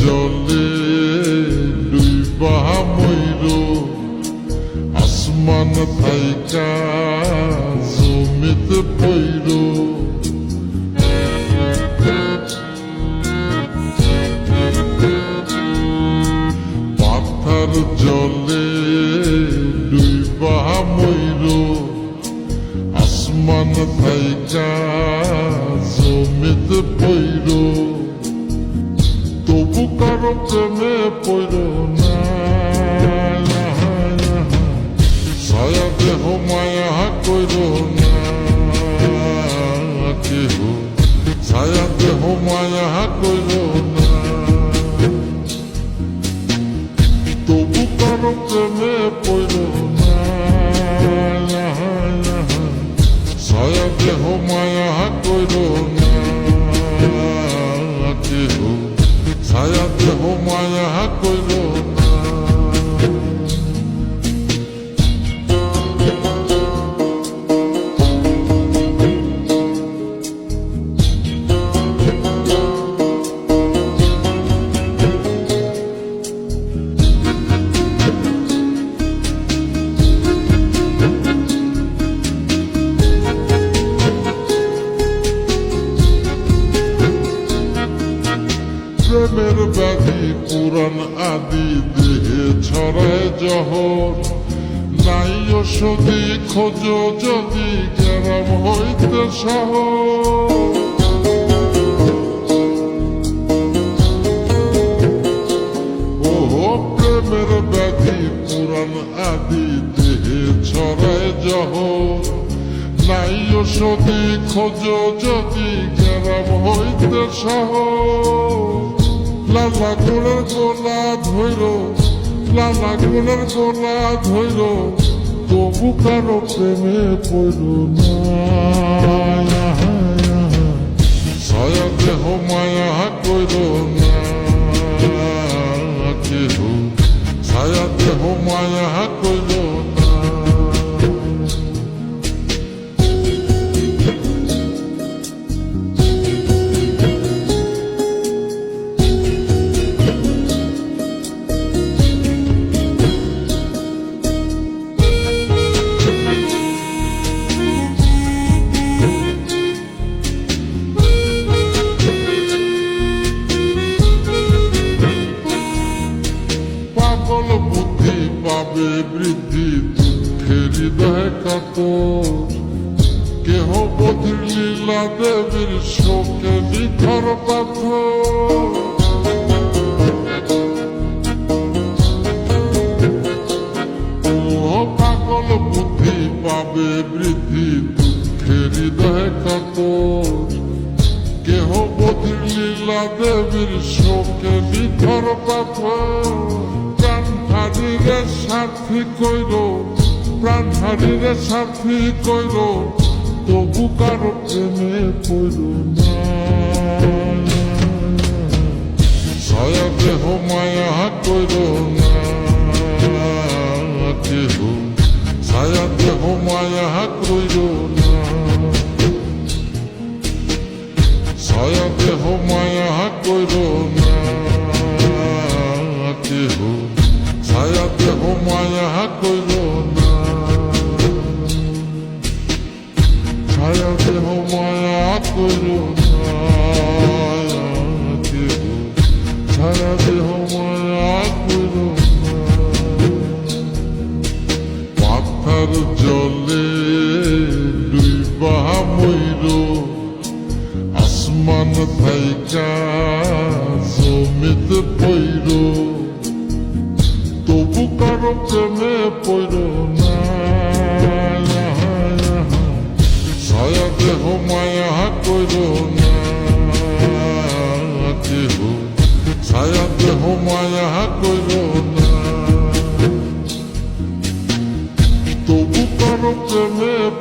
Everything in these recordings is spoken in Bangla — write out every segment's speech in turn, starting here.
জলে ডুইবা ময়ূর আসমান থাইকা জমিতে পৈর পাথার জলে ডুইবা ময়ূর আসমান থাইকা জমিতে পৈর কারও প্রেমে পৈর না ছায়া দেহ মায়া কইর না, কেহ। ছায়া দেহ মায়া কইর না। তবু কারও প্রেমে পৈর না। ছায়া দেহ মায়া কইর প্রেমের ব্যাধি পুরাণ আদি দেহে ছড়ায় জহর। নাই ওষুধি খোঁজ যদি গ্রাম হইতে ওহো, প্রেমের ব্যাধি পুরাণ আদি দেহে ছড়ায় জহর। নাই ওষুধি খোঁজ যদি গ্রাম হইতে শহর লালা কোলের কোলা ধৈর লালা কোলের কোলা ধৈর তবু কারও প্রেমে পড়ল না। ছায়া দেহ মায়া কইল না বধির লীলা দেবীর শোকে নিথর পাথর পাগল বুদ্ধি পাবে বৃদ্ধি দুঃখের হৃদয় কাতর কেহ বধির লীলা দেবীর শোকে নিথর পাথর প্রাণ হারিরে সাথী কইর প্রাণ হারিরে সাথী কইর তবু কারও প্রেমে পড়ল না। ছায়া দেহ, মায়া কইর না। কেহ ছায়া দেহ, মায়া কইর না। ছায়া দেহ, মায়া কইর না। কেহ ছায়া দেহ, মায়া কইর মায়া কইর না পাথার জলে ডুইবা ময়ূর আসমান থাইকা জমিতে পৈর তবু কারও প্রেমে পৈর না ছায়া দেহ মায়া কইর না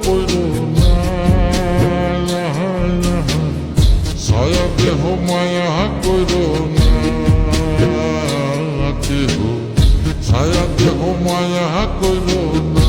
পড়ো। না ছায়া দেহ মায়া করো না দেহ ছায়া দেহ মায়া করো না।